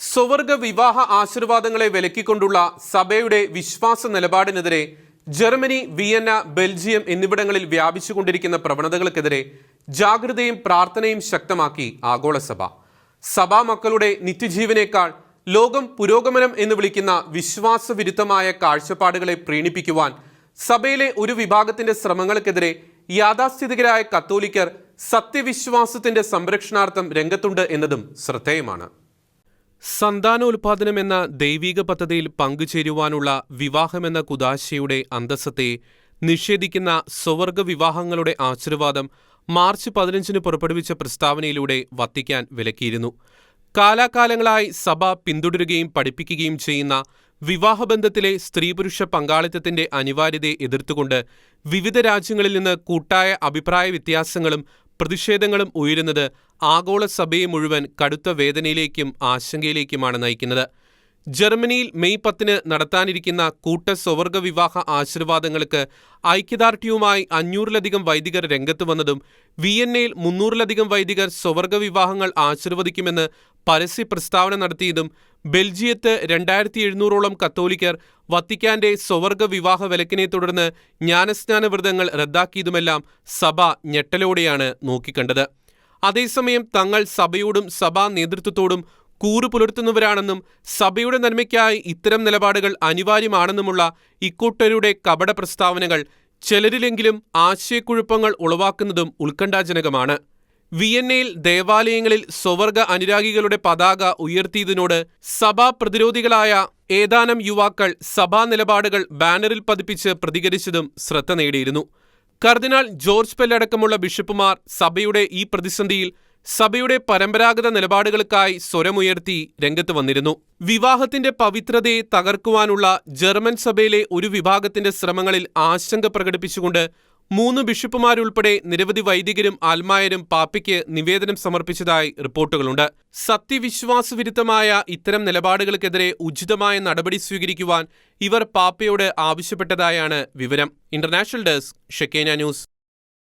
സ്വവർഗ വിവാഹ ആശീർവാദങ്ങളെ വിലക്കിക്കൊണ്ടുള്ള സഭയുടെ വിശ്വാസ നിലപാടിനെതിരെ ജർമ്മനി വിയന്ന ബെൽജിയം എന്നിവിടങ്ങളിൽ വ്യാപിച്ചുകൊണ്ടിരിക്കുന്ന പ്രവണതകൾക്കെതിരെ ജാഗ്രതയും പ്രാർത്ഥനയും ശക്തമാക്കി ആഗോളസഭ. സഭാ മക്കളുടെ നിത്യജീവനേക്കാൾ ലോകം പുരോഗമനം എന്ന് വിളിക്കുന്ന വിശ്വാസവിരുദ്ധമായ കാഴ്ചപ്പാടുകളെ പ്രീണിപ്പിക്കുവാൻ സഭയിലെ ഒരു വിഭാഗത്തിന്റെ ശ്രമങ്ങൾക്കെതിരെ യാഥാസ്ഥിതികരായ കത്തോലിക്കർ സത്യവിശ്വാസത്തിന്റെ സംരക്ഷണാർത്ഥം രംഗത്തുണ്ട് എന്നതും ശ്രദ്ധേയമാണ്. സന്താനോൽപാദനം എന്ന ദൈവീക പദ്ധതിയിൽ പങ്കുചേരുവാനുള്ള വിവാഹമെന്ന കുദാശയുടെ അന്തസ്സത്തെ നിഷേധിക്കുന്ന സ്വവർഗ വിവാഹങ്ങളുടെ ആശീർവാദം മാർച്ച് പതിനഞ്ചിന് പുറപ്പെടുവിച്ച പ്രസ്താവനയിലൂടെ വത്തിക്കാൻ വിലക്കിയിരുന്നു. കാലാകാലങ്ങളായി സഭ പിന്തുടരുകയും പഠിപ്പിക്കുകയും ചെയ്യുന്ന വിവാഹബന്ധത്തിലെ സ്ത്രീപുരുഷ പങ്കാളിത്തത്തിന്റെ അനിവാര്യതയെ എതിർത്തുകൊണ്ട് വിവിധ രാജ്യങ്ങളിൽ നിന്ന് കൂട്ടായ അഭിപ്രായ വ്യത്യാസങ്ങളും പ്രതിഷേധങ്ങളും ഉയരുന്നത് ആഗോള സഭയെ മുഴുവൻ കടുത്ത വേദനയിലേക്കും ആശങ്കയിലേക്കുമാണ് നയിക്കുന്നത്. ജർമ്മനിയിൽ മെയ് പത്തിന് നടത്താനിരിക്കുന്ന കൂട്ട സ്വവർഗ വിവാഹ ആശീർവാദങ്ങൾക്ക് ഐക്യദാർഢ്യവുമായി അഞ്ഞൂറിലധികം വൈദികർ രംഗത്ത് വന്നതും വിയന്നയിൽ മുന്നൂറിലധികം വൈദികർ സ്വവർഗ വിവാഹങ്ങൾ ആശീർവദിക്കുമെന്ന് പരസ്യ പ്രസ്താവന നടത്തിയതും ബെൽജിയത്ത് രണ്ടായിരത്തി എഴുന്നൂറോളം കത്തോലിക്കർ വത്തിക്കാന്റെ സ്വവർഗ വിവാഹ വിലക്കിനെ തുടർന്ന് ജ്ഞാനസ്നാന വ്രതങ്ങൾ റദ്ദാക്കിയതുമെല്ലാം സഭ ഞെട്ടലോടെയാണ് നോക്കിക്കണ്ടത്. അതേസമയം തങ്ങൾ സഭയോടും സഭാ നേതൃത്വത്തോടും കൂറു പുലർത്തുന്നവരാണെന്നും സഭയുടെ നന്മയ്ക്കായി ഇത്തരം നിലപാടുകൾ അനിവാര്യമാണെന്നുമുള്ള ഇക്കൂട്ടരുടെ കപട പ്രസ്താവനകൾ ചിലരിലെങ്കിലും ആശയക്കുഴപ്പങ്ങൾ ഉളവാക്കുന്നതും ഉത്കണ്ഠാജനകമാണ്. വിയന്നയിൽ ദേവാലയങ്ങളിൽ സ്വവർഗ അനുരാഗികളുടെ പതാക ഉയർത്തിയതിനോട് സഭാ പ്രതിരോധികളായ ഏതാനും യുവാക്കൾ സഭാ നിലപാടുകൾ ബാനറിൽ പതിപ്പിച്ച് പ്രതികരിച്ചതും ശ്രദ്ധ നേടിയിരുന്നു. കർദിനാൾ ജോർജ് പെല്ലടക്കമുള്ള ബിഷപ്പുമാർ സഭയുടെ ഈ പ്രതിസന്ധിയിൽ സഭയുടെ പരമ്പരാഗത നിലപാടുകൾക്കായി സ്വരമുയർത്തി രംഗത്ത് വന്നിരുന്നു. വിവാഹത്തിന്റെ പവിത്രതയെ തകർക്കുവാനുള്ള ജർമ്മൻ സഭയിലെ ഒരു വിഭാഗത്തിന്റെ ശ്രമങ്ങളിൽ ആശങ്ക പ്രകടിപ്പിച്ചുകൊണ്ട് മൂന്ന് ബിഷപ്പുമാരുൾപ്പെടെ നിരവധി വൈദികരും ആത്മായരും പാപ്പയ്ക്ക് നിവേദനം സമർപ്പിച്ചതായി റിപ്പോർട്ടുകളുണ്ട്. സത്യവിശ്വാസവിരുദ്ധമായ ഇത്തരം നിലപാടുകൾക്കെതിരെ ഉചിതമായ നടപടി സ്വീകരിക്കുവാൻ ഇവർ പാപ്പയോട് ആവശ്യപ്പെട്ടതായാണ് വിവരം. ഇന്റർനാഷണൽ ഡെസ്ക് ഷെക്കേന ന്യൂസ്.